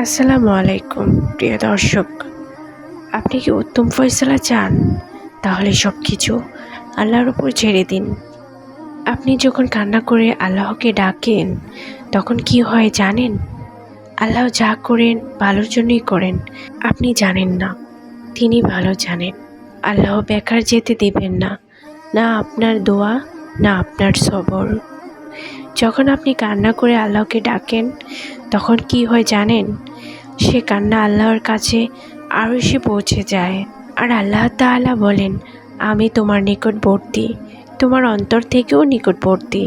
আসসালামু আলাইকুম, প্রিয় দর্শক। আপনি কি উত্তম ফয়সালা চান? তাহলে সব কিছু আল্লাহর উপর ছেড়ে দিন। আপনি যখন কান্না করে আল্লাহকে ডাকেন, তখন কি হয় জানেন? আল্লাহ যা করেন ভালোর জন্যই করেন, আপনি জানেন না। তিনি ভালো জানেন। আল্লাহ বেকার যেতে দেবেন না। না আপনার দোয়া, না আপনার সবর। যখন আপনি কান্না করে আল্লাহকে ডাকেন, তখন কি হয় জানেন? সে কান্না আল্লাহর কাছে আরও সে পৌঁছে যায়। আর আল্লাহ তাআলা বলেন, আমি তোমার নিকটবর্তী, তোমার অন্তর থেকেও নিকটবর্তী।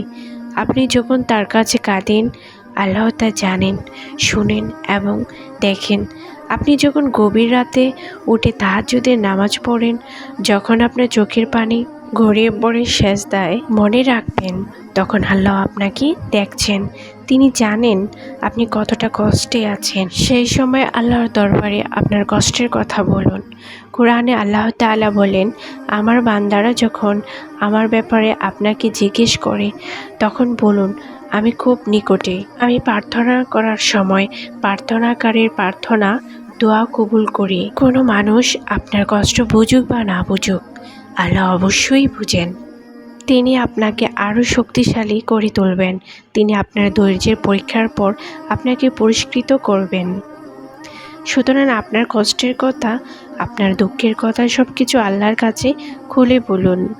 আপনি যখন তার কাছে কাঁদেন, আল্লাহ তা জানেন, শুনেন এবং দেখেন। আপনি যখন গভীর রাতে উঠে তাহাজ্জুদের নামাজ পড়েন, যখন আপনার চোখের পানি গড়িয়ে পড়ে শেষ দেয় মনে রাখবেন, তখন আল্লাহ আপনাকে দেখছেন। তিনি জানেন আপনি কতটা কষ্টে আছেন। সেই সময় আল্লাহর দরবারে আপনার কষ্টের কথা বলুন। কোরআনে আল্লাহ তাআলা বলেন, আমার বান্দারা যখন আমার ব্যাপারে আপনাকে জিজ্ঞেস করে, তখন বলুন, আমি খুব নিকটে। আমি প্রার্থনা করার সময় প্রার্থনাকারীর প্রার্থনা, দোয়া কবুল করি। কোনো মানুষ আপনার কষ্ট বুঝুক বা না বুঝুক, আল্লাহ অবশ্যই বুঝেন। তিনি আপনাকে আরও শক্তিশালী করে তুলবেন। তিনি আপনার ধৈর্যের পরীক্ষার পর আপনাকে পুরস্কৃত করবেন। সুতরাং আপনার কষ্টের কথা, আপনার দুঃখের কথা সব কিছু আল্লাহর কাছে খুলে বলুন।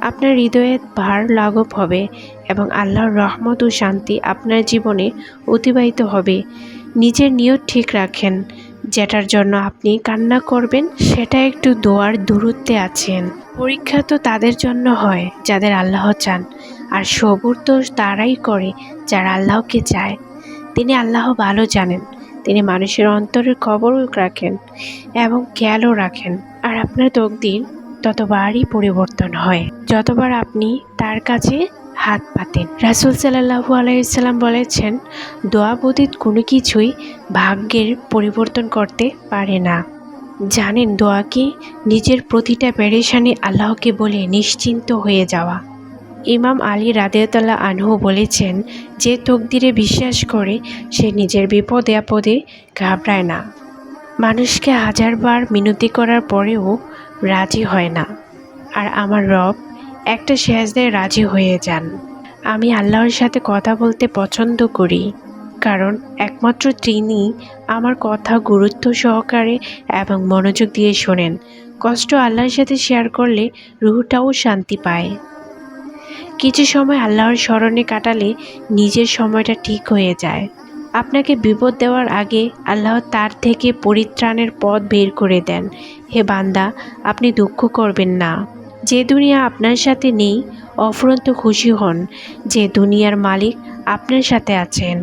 আপনার হৃদয়ে ভার লাঘব হবে এবং আল্লাহর রহমত ও শান্তি আপনার জীবনে অতিবাহিত হবে। নিজের নিয়ত ঠিক রাখেন। যেটার জন্য আপনি কান্না করবেন, সেটা একটু দোয়ার দূরত্বে আছেন। পরীক্ষা তো তাদের জন্য হয়, যাদের আল্লাহ চান। আর সবুর তো তারাই করে, যারা আল্লাহকে চায়। তিনি আল্লাহ ভালো জানেন, তিনি মানুষের অন্তরের খবরও রাখেন এবং খেয়ালও রাখেন। আর আপনার তকদির ততবারই পরিবর্তন হয়। যতবার আপনি তার কাছে হাত পাতেন। রাসুল সাল্লাহু আলাইসাল্লাম বলেছেন, দোয়া বদিত কোনো কিছুই ভাগ্যের পরিবর্তন করতে পারে না। জানেন, দোয়া কি নিজের প্রতিটা প্যারেশানি আল্লাহকে বলে নিশ্চিন্ত হয়ে যাওয়া। ইমাম আলী রাদেতাল্লাহ আনহু বলেছেন, যে তকদিরে বিশ্বাস করে, সে নিজের বিপদে আপদে ঘাবড়ায় না। মানুষকে হাজারবার মিনতি করার পরেও রাজি হয় না। আর আমার রব একটা সেজদায় রাজি হয়ে যান। আমি আল্লাহর সাথে কথা বলতে পছন্দ করি, কারণ একমাত্র তিনি আমার কথা গুরুত্ব সহকারে এবং মনোযোগ দিয়ে শোনেন। কষ্ট আল্লাহর সাথে শেয়ার করলে রুহটাও শান্তি পায়। কিছু সময় আল্লাহর স্মরণে কাটালে নিজের সময়টা ঠিক হয়ে যায়। আপনাকে বিপদ দেওয়ার আগে আল্লাহ তার থেকে পরিত্রাণের পথ বের করে দেন। হে বান্দা, আপনি দুঃখ করবেন না। যে দুনিয়া আপনার সাথে নেই, অফুরন্ত খুশি হন। যে দুনিয়ার মালিক আপনার সাথে আছেন।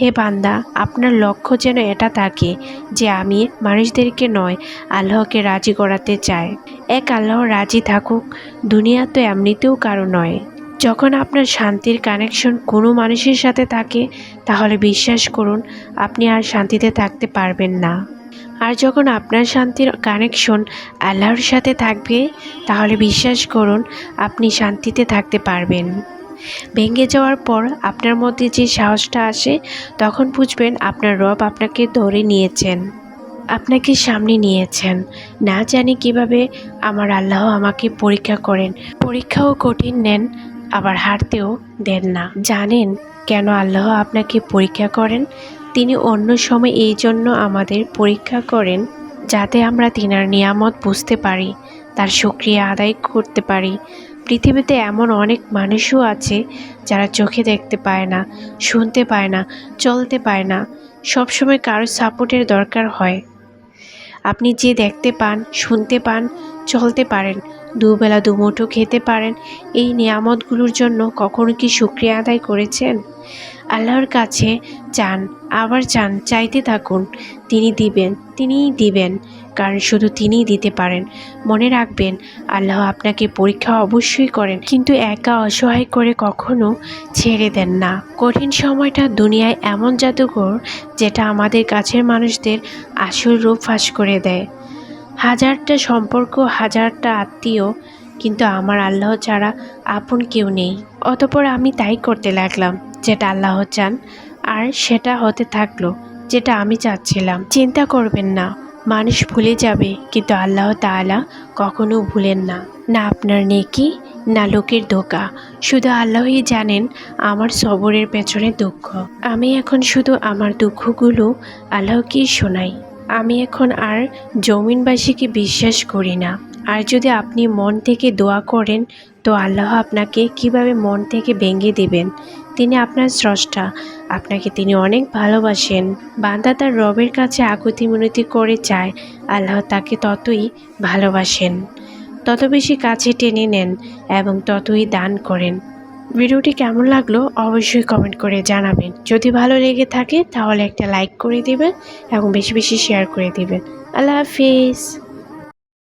হে বান্দা, আপনার লক্ষ্য যেন এটা থাকে যে আমি মানুষদেরকে নয়, আল্লাহকে রাজি করাতে চাই। এক আল্লাহ রাজি থাকুক, দুনিয়া তো এমনিতেও কারও নয়। যখন আপনার শান্তির কানেকশন কোনো মানুষের সাথে থাকে, তাহলে বিশ্বাস করুন, আপনি আর শান্তিতে থাকতে পারবেন না। আর যখন আপনার শান্তির কানেকশন আল্লাহর সাথে থাকবে, তাহলে বিশ্বাস করুন, আপনি শান্তিতে থাকতে পারবেন। ভেঙে যাওয়ার পর আপনার মধ্যে যে সাহসটা আসে, তখন বুঝবেন আপনার রব আপনাকে ধরে নিয়েছেন, আপনাকে সামনে নিয়েছেন। না জানি কীভাবে আমার আল্লাহ আমাকে পরীক্ষা করেন। পরীক্ষাও কঠিন নেন, আবার হারতেও দেন না। জানেন কেন আল্লাহ আপনাকে পরীক্ষা করেন? তিনি অন্য সময় এই জন্য আমাদের পরীক্ষা করেন যাতে আমরা তিনার নিয়ামত বুঝতে পারি, তার সুক্রিয়া আদায় করতে পারি। পৃথিবীতে এমন অনেক মানুষও আছে যারা চোখে দেখতে পায় না, শুনতে পায় না, চলতে পায় না। সবসময় কারোর সাপোর্টের দরকার হয়। আপনি যে দেখতে পান, শুনতে পান চলতে পারেন, দুবেলা দুমুঠো খেতে পারেন। এই নিয়ামতগুলোর জন্য কখনো কি শুক্রিয়া আদায় করেছেন? আল্লাহর কাছে চান, আবার চান, চাইতে থাকুন। তিনি দিবেন, তিনিই দিবেন, কারণ শুধু তিনিই দিতে পারেন। মনে রাখবেন, আল্লাহ আপনাকে পরীক্ষা অবশ্যই করেন, কিন্তু একা অসহায় করে কখনো ছেড়ে দেন না। কঠিন সময়টা দুনিয়ায় এমন জাদুঘর, যেটা আমাদের কাছের মানুষদের আসল রূপ ফাঁস করে দেয়। হাজারটা সম্পর্ক, হাজারটা আত্মীয়, কিন্তু আমার আল্লাহ ছাড়া আপন কেউ নেই। অতপর আমি তাই করতে লাগলাম, যেটা আল্লাহ চান, আর সেটা হতে থাকল, যেটা আমি চাচ্ছিলাম। চিন্তা করবেন না, মানুষ ভুলে যাবে, কিন্তু আল্লাহ তাআলা কখনো ভুলেন না। না আপনার নেকি, না লোকের ধোকা, শুধু আল্লাহই জানেন আমার সবরের পেছনে দুঃখ। আমি এখন শুধু আমার দুঃখগুলো আল্লাহকেই শোনাই। আমি এখন আর জমিনবাসীকে বিশ্বাস করি না। আর যদি আপনি মন থেকে দোয়া করেন, তো আল্লাহ আপনাকে কীভাবে মন থেকে ভেঙে দেবেন? তিনি আপনার স্রষ্টা। আপনাকে তিনি অনেক ভালোবাসেন। বান্দা তার রবের কাছে আকুতি মিনতি করে চায়। আল্লাহ তাকে ততই ভালোবাসেন। তত বেশি কাছে টেনে নেন এবং ততই দান করেন। ভিডিওটি কেমন লাগল অবশ্যই কমেন্ট করে জানাবেন। যদি ভালো লেগে থাকে তাহলে একটা লাইক করে দেবেন এবং বেশি বেশি শেয়ার করে দিবেন। আল্লাহ হাফিজ।